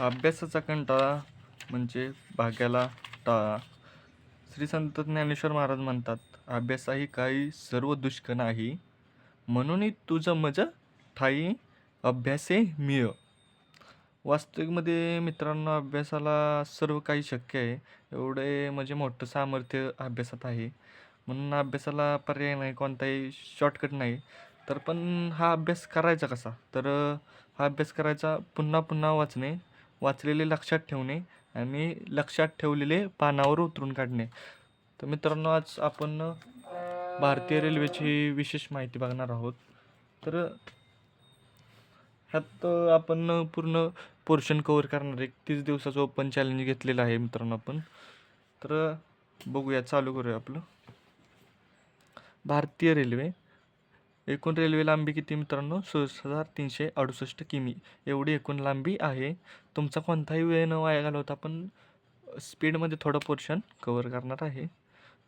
अभ्यासाचा कंटाळा म्हणजे भाग्याला टाळा. श्री संत ज्ञानेश्वर महाराज म्हणतात अभ्यासाही काही सर्व दुष्क नाही. म्हणूनही तुझं मज ठाई अभ्यासे मिळ. वास्तविकमध्ये मित्रांनो अभ्यासाला सर्व काही शक्य आहे. एवढे म्हणजे मोठं सामर्थ्य अभ्यासात आहे. म्हणून अभ्यासाला पर्याय नाही कोणताही शॉर्टकट नाही. तर पण हा अभ्यास करायचा कसा? तर हा अभ्यास करायचा पुन्हा पुन्हा वाचणे वाचलेले लक्षात ठेवणे आणि लक्षात ठेवलेले पानावर उतरून काढणे. तर मित्रांनो आज आपण भारतीय रेल्वेची विशेष माहिती बघणार आहोत. तर ह्यात आपण पूर्ण पोर्शन कवर करणार. एक तीस दिवसाचं ओपन चॅलेंज घेतलेलं आहे मित्रांनो आपण. तर बघूया चालू करूया आपलं. भारतीय रेल्वे एकूण रेल्वे लांबी किती मित्रांनो? सव्वीस हजार तीनशे अडुसष्ट किमी. एवढी एकूण लांबी आहे. तुमचा कोणताही वेळ न वाया घालवता आपण स्पीडमध्ये थोडं पोर्शन कवर करणार आहे.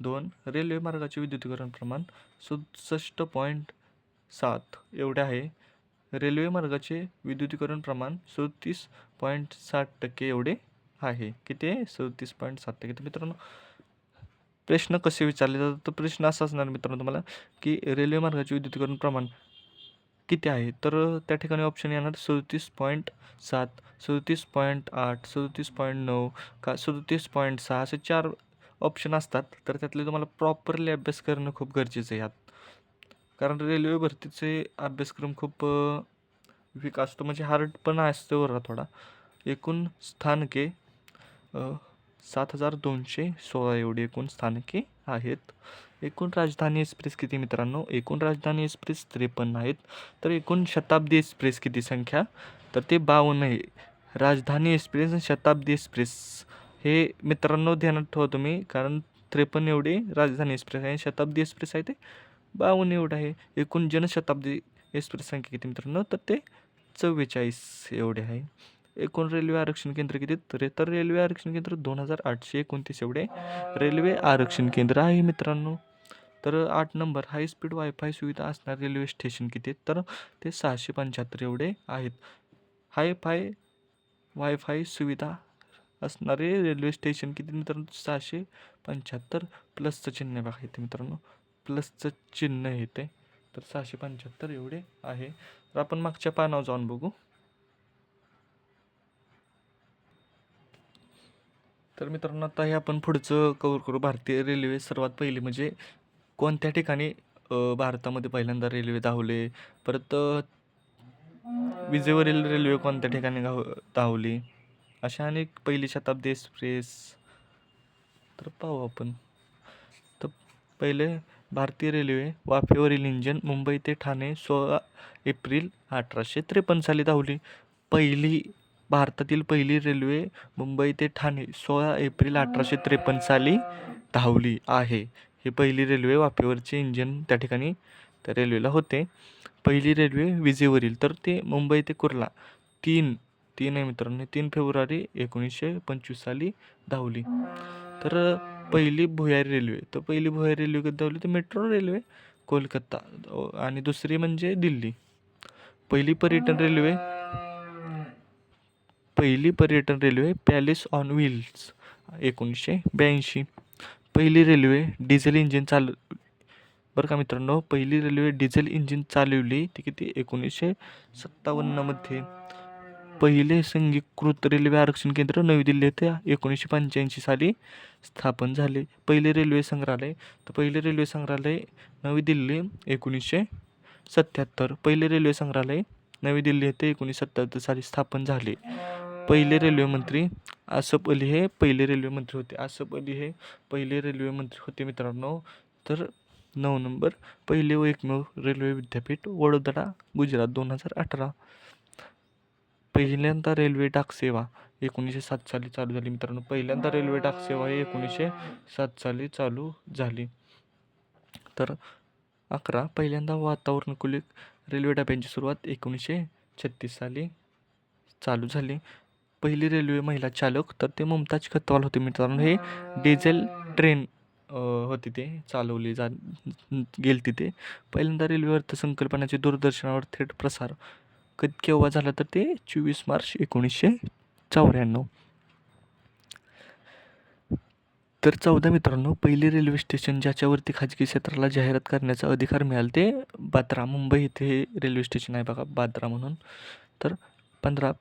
दोन रेल्वे मार्गाचे विद्युतीकरण प्रमाण सदुसष्ट पॉईंट सात एवढे आहे. रेल्वे मार्गाचे विद्युतीकरण प्रमाण सदतीस पॉईंट साठ टक्के एवढे आहे. किती सदतीस पॉईंट सात टक्के. तर मित्रांनो प्रश्न कसे विचारले जातात? तर प्रश्न असा असणार मित्रांनो तुम्हाला की रेल्वे मार्गाचे विद्युतीकरण प्रमाण किती आहे? तर त्या ठिकाणी ऑप्शन येणार सदतीस पॉईंट सात सदतीस पॉईंट आठ सदतीस पॉईंट नऊ का सदतीस पॉईंट सहा असे चार ऑप्शन असतात. तर त्यातले तुम्हाला प्रॉपरली अभ्यास करणं खूप गरजेचं आहे यात. कारण रेल्वे भरतीचे अभ्यासक्रम खूप विक असतो. म्हणजे हार्ड पण असतो बरं थोडा. एकूण स्थानके सात हजार दोनशे सोळा एवढी एकूण स्थानके आहेत. एकूण राजधानी एक्सप्रेस किती मित्रांनो? एकूण राजधानी एक्सप्रेस त्रेपन्न आहेत. तर एकूण शताब्दी एक्सप्रेस किती संख्या? तर ते बावन्न आहे. राजधानी एक्सप्रेस आणि शताब्दी एक्सप्रेस हे मित्रांनो ध्यानात ठेवा तुम्ही कारण त्रेपन्न एवढे राजधानी एक्सप्रेस आहे शताब्दी एक्सप्रेस आहे ते बावन्न एवढं आहे. एकूण जनशताब्दी एक्सप्रेस संख्या किती मित्रांनो? तर ते चव्वेचाळीस एवढे आहे. एकूण रेल्वे आरक्षण केंद्र किती? तर तर रेल्वे आरक्षण केंद्र दोन हजार आठशे एकोणतीस एवढे. रेल्वे आरक्षण केंद्र आहे मित्रांनो. तर आठ नंबर हाय स्पीड वायफाय सुविधा असणार रेल्वे स्टेशन किती? तर ते सहाशे पंच्याहत्तर एवढे आहेत. हायफाय वायफाय सुविधा असणारे रेल्वे स्टेशन किती मित्रांनो? सहाशे पंच्याहत्तर प्लसचं चिन्ह बघा येते मित्रांनो. प्लसचं चिन्ह येते तर सहाशे पंच्याहत्तर एवढे आहे. तर आपण मागच्या पानावर जाऊन बघू. तर मित्रांनो आता हे आपण पुढचं कवर करू. भारतीय रेल्वे सर्वात पहिली म्हणजे कोणत्या ठिकाणी भारतामध्ये पहिल्यांदा रेल्वे धावले? परत विजेवरील रेल्वे कोणत्या ठिकाणी गाव धावली? अशा अनेक पहिली शताब्दी एक्सप्रेस तर पाहू आपण. तर पहिले भारतीय रेल्वे वाफेवरील इंजन मुंबई ते ठाणे सोळा एप्रिल अठराशे त्रेपन्न साली धावली. पहिली भारतातील पहिली रेल्वे मुंबई ते ठाणे सोळा एप्रिल अठराशे त्रेपन्न साली धावली आहे. ही पहिली रेल्वे वाफेवरचे इंजिन त्या ठिकाणी त्या रेल्वेला होते. पहिली रेल्वे विजेवरील तर ते मुंबई ते कुर्ला. तीन तीन आहे मित्रांनो तीन फेब्रुवारी एकोणीसशे पंचवीस साली धावली. तर पहिली भुयारी रेल्वे तर पहिली भुयारी रेल्वे कधी धावली? तर मेट्रो रेल्वे कोलकाता. आणि दुसरी म्हणजे दिल्ली. पहिली पर्यटन रेल्वे पहिली पर्यटन रेल्वे पॅलेस ऑन व्हील्स एकोणीसशे ब्याऐंशी. पहिली रेल्वे डिझेल इंजिन चालू बरं का मित्रांनो पहिली रेल्वे डिझेल इंजिन चालवली ती किती? एकोणीसशे सत्तावन्नमध्ये. पहिले संगीकृत रेल्वे आरक्षण केंद्र नवी दिल्ली येथे एकोणीसशे पंच्याऐंशी साली स्थापन झाले. पहिले रेल्वे संग्रहालय तर पहिले रेल्वे संग्रहालय नवी दिल्ली एकोणीसशे सत्याहत्तर. पहिले रेल्वे संग्रहालय नवी दिल्ली येथे एकोणीसशे सत्याहत्तर साली स्थापन झाले. पहिले रेल्वेमंत्री आसफ अली हे पहिले रेल्वे मंत्री होते. आसफ अली हे पहिले रेल्वे मंत्री होते मित्रांनो. तर नऊ नंबर पहिले व एकमेव रेल्वे विद्यापीठ वडोदरा गुजरात दोन हजार अठरा. पहिल्यांदा रेल्वे डाकसेवा एकोणीसशे सात साली चालू झाली मित्रांनो. पहिल्यांदा रेल्वे डाकसेवा ही एकोणीसशे सात साली चालू झाली. तर अकरा पहिल्यांदा वातावरणकुलित रेल्वे डब्यांची सुरुवात एकोणीसशे छत्तीस साली चालू झाली. पहिली रेल्वे महिला चालक तर ते मुमताज खतवाल होते मित्रांनो. हे डिझेल ट्रेन होती ते चालवली जा गेली तिथे पहिल्यांदा रेल्वे अर्थसंकल्पनाचे दूरदर्शनावर थेट प्रसार. कधी केव्हा झाला तर ते चोवीस मार्च एकोणीसशे चौऱ्याण्णव. तर चौदा मित्रांनो पहिले रेल्वे स्टेशन ज्याच्यावरती खाजगी क्षेत्राला जाहिरात करण्याचा अधिकार मिळाला ते बात्रा मुंबई इथे हे रेल्वे स्टेशन आहे बघा बात्रा म्हणून. तर पंधरा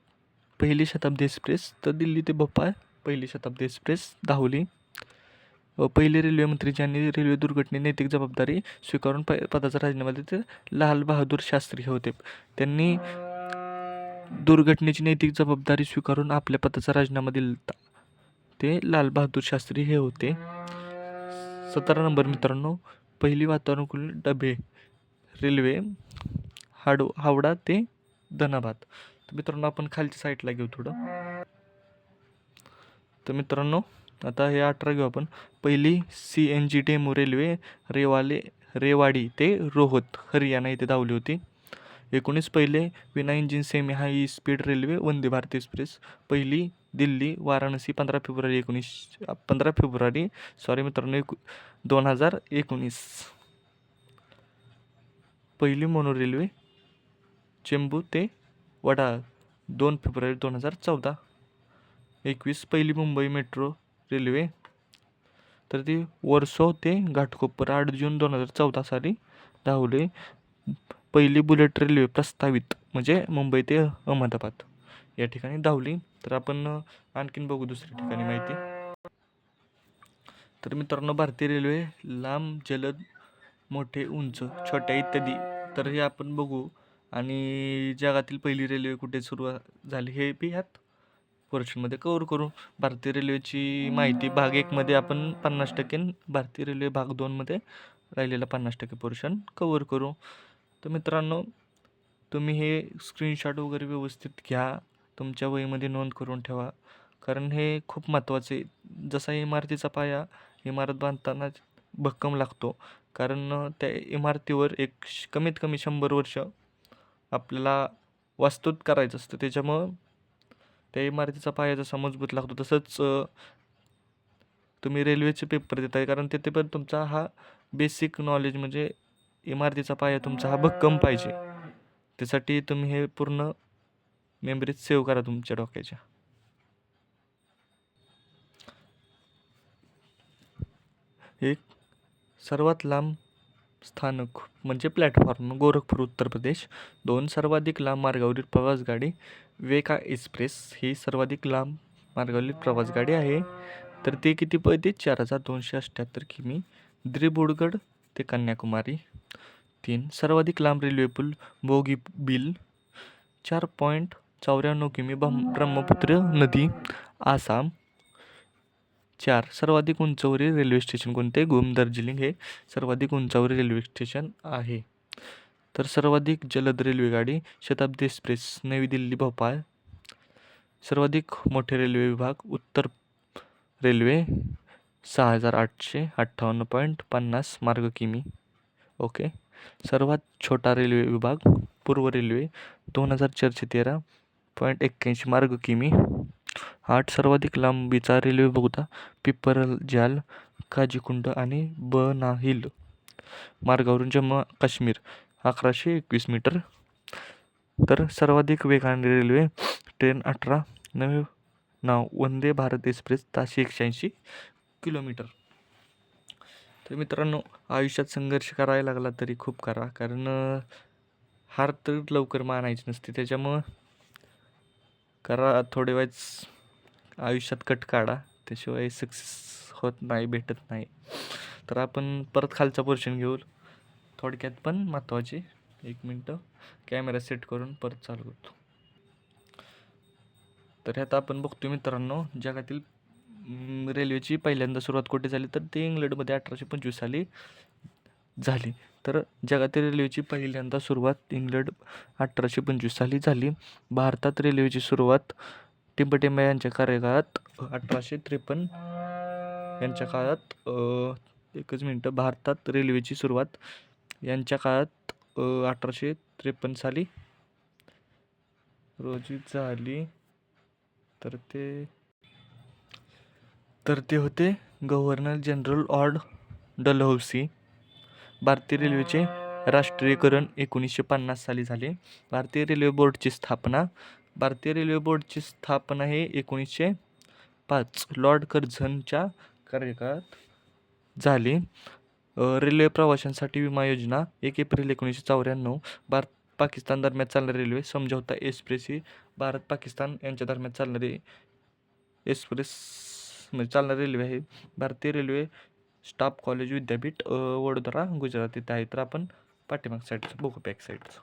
पहिली शताब्दी एक्सप्रेस तर दिल्ली ते भोपाळ पहिली शताब्दी एक्सप्रेस धावली पहिले रेल्वेमंत्री ज्यांनी रेल्वे दुर्घटने नैतिक जबाबदारी स्वीकारून प पदाचा राजीनामा दिला लाल बहादूर शास्त्री हे होते. त्यांनी दुर्घटनेची नैतिक जबाबदारी स्वीकारून आपल्या पदाचा राजीनामा दिला. ते लाल बहादूर शास्त्री हे होते. सतरा नंबर मित्रांनो पहिली वातानुकूल डबे रेल्वे हाडो हावडा ते धनाबाद. तर मित्रांनो आपण खालच्या साईडला घेऊ थोडं. तर मित्रांनो आता हे अठरा घेऊ आपण. पहिली C N G demo railway रेवाले Rewari ते रोहत हरियाणा इथे धावली होती. एकोणीस पहिले विना engine semi high speed railway Vande Bharat express. पहिली दिल्ली वाराणसी पंधरा फेब्रुवारी एकोणीस पंधरा फेब्रुवारी सॉरी मित्रांनो एक दोन हजार एकोणीस. पहिली मोनो रेल्वे चेंबू ते वडाळ दोन फेब्रुवारी दोन हजार चौदा. एकवीस पहिली मुंबई मेट्रो रेल्वे. तर ती वर्सो ते घाटकोपर आठ जून दोन हजार चौदा साली धावले. पहिली बुलेट रेल्वे प्रस्तावित म्हणजे मुंबई ते अहमदाबाद या ठिकाणी धावली. तर आपण आणखीन बघू दुसऱ्या ठिकाणी माहिती. तर मित्रांनो भारतीय रेल्वे लांब जलद मोठे उंच छोट्या इत्यादी. तर हे आपण बघू. आणि जगातील पहिली रेल्वे कुठे सुरू झाली हे बी ह्यात पोर्शनमध्ये कवर करू. भारतीय रेल्वेची माहिती भाग एकमध्ये आपण पन्नास टक्के भारतीय रेल्वे भाग दोनमध्ये राहिलेला पन्नास टक्के पोर्शन कवर करू. तर मित्रांनो तुम्ही हे स्क्रीनशॉट वगैरे व्यवस्थित घ्या. तुमच्या वहीमध्ये नोंद करून ठेवा. कारण हे खूप महत्त्वाचे आहे. जसा इमारतीचा पाया इमारत बांधताना भक्कम लागतो. कारण त्या इमारतीवर एक श- कमीत कमी शंभर वर्ष आपल्याला वास्तूत करायचं असतं. त्याच्यामुळं त्या इमारतीचा पाया जसा मजबूत लागतो. तसंच तुम्ही रेल्वेचे पेपर देताय. कारण तिथे पण तुमचा हा बेसिक नॉलेज म्हणजे इमारतीचा पाया तुमचा हा भक्कम पाहिजे. त्यासाठी तुम्ही हे पूर्ण मेमरीत सेव्ह करा तुमच्या डोक्याच्या. एक सर्वात लांब स्थानक म्हणजे प्लॅटफॉर्म गोरखपूर उत्तर प्रदेश. दोन सर्वाधिक लांब मार्गावरील प्रवासगाडी वेका एक्सप्रेस ही सर्वाधिक लांब मार्गावरील प्रवासगाडी आहे. तर ते किती पळते? चार हजार दोनशे अठ्ठ्याहत्तर किमी. द्रिबुडगड ते कन्याकुमारी. तीन सर्वाधिक लांब रेल्वे पूल बोगी बिल. चार पॉईंट चौऱ्याण्णव किमी ब्रह्म ब्रह्मपुत्र नदी. आसाम चार. सर्वाधिक उंचावरील रेल्वे स्टेशन कोणते? गुम दार्जिलिंग हे सर्वाधिक उंचावरील रेल्वे स्टेशन आहे. तर सर्वाधिक जलद रेल्वेगाडी शताब्दी एक्सप्रेस नवी दिल्ली भोपाळ. सर्वाधिक मोठे रेल्वे विभाग उत्तर रेल्वे सहा हजार आठशे अठ्ठावन्न पॉईंट पन्नास मार्ग किमी. ओके. सर्वात छोटा रेल्वे विभाग पूर्व रेल्वे दोन हजार चारशे तेरा पॉईंट एक्क्याऐंशी मार्ग किमी. आठ सर्वाधिक लांबीचा रेल्वे बोगदा पिपरजाल काजीकुंड आणि बनाहिल मार्गावरून जम्मू काश्मीर अकराशे एकवीस मीटर. तर सर्वाधिक वेगाने रेल्वे ट्रेन अठरा नवे नाव वंदे भारत एक्सप्रेस ताशे एकशे ऐंशी किलोमीटर. तर मित्रांनो आयुष्यात संघर्ष करायला लागला तरी खूप करा कारण हार तर लवकर मानायची नसते त्याच्यामुळं करा थोडे वेळेस आयुष्यात कट काढा. त्याशिवाय सक्सेस होत नाही भेटत नाही. तर आपण परत खालचा पोर्शन घेऊ. थोडक्यात पण महत्त्वाचे एक मिनटं. कॅमेरा सेट करून परत चालू करतो. तर ह्यात आपण बघतो मित्रांनो जगातील रेल्वेची पहिल्यांदा सुरुवात कुठे झाली? तर ते इंग्लंडमध्ये अठराशे पंचवीस साली झाली. तर जगातील रेल्वेची पहिल्यांदा सुरुवात इंग्लंड अठराशे पंचवीस साली झाली. भारतात रेल्वेची सुरुवात टिंबटिंबा यांच्या कार्यकाळात अठराशे त्रेपन्न यांच्या काळात एकच मिनटं भारतात रेल्वेची सुरुवात यांच्या काळात अठराशे त्रेपन्न साली रोजी झाली. तर ते तर ते होते गव्हर्नर जनरल ऑर्ड डलहौसी. भारतीय रेल्वेचे राष्ट्रीयकरण एकोणीसशे पन्नास साली झाले. भारतीय रेल्वे बोर्डची स्थापना भारतीय रेल्वे बोर्डची स्थापना हे एकोणीसशे पाच लॉर्ड कर्झनच्या कार्यकाळात झाली. रेल्वे प्रवाशांसाठी विमा योजना एक एप्रिल एकोणीसशे चौऱ्याण्णव भारत पाकिस्तान दरम्यान चालणारी रेल्वे समझौता एक्सप्रेस ही भारत पाकिस्तान यांच्या दरम्यान चालणारी एक्सप्रेस म्हणजे चालणारी रेल्वे आहे. भारतीय रेल्वे स्टाफ कॉलेज विद्यापीठ वडोदरा गुजरात इथे आहे. तर आपण पाठीमाग साईडचं बघू बॅक साईडचं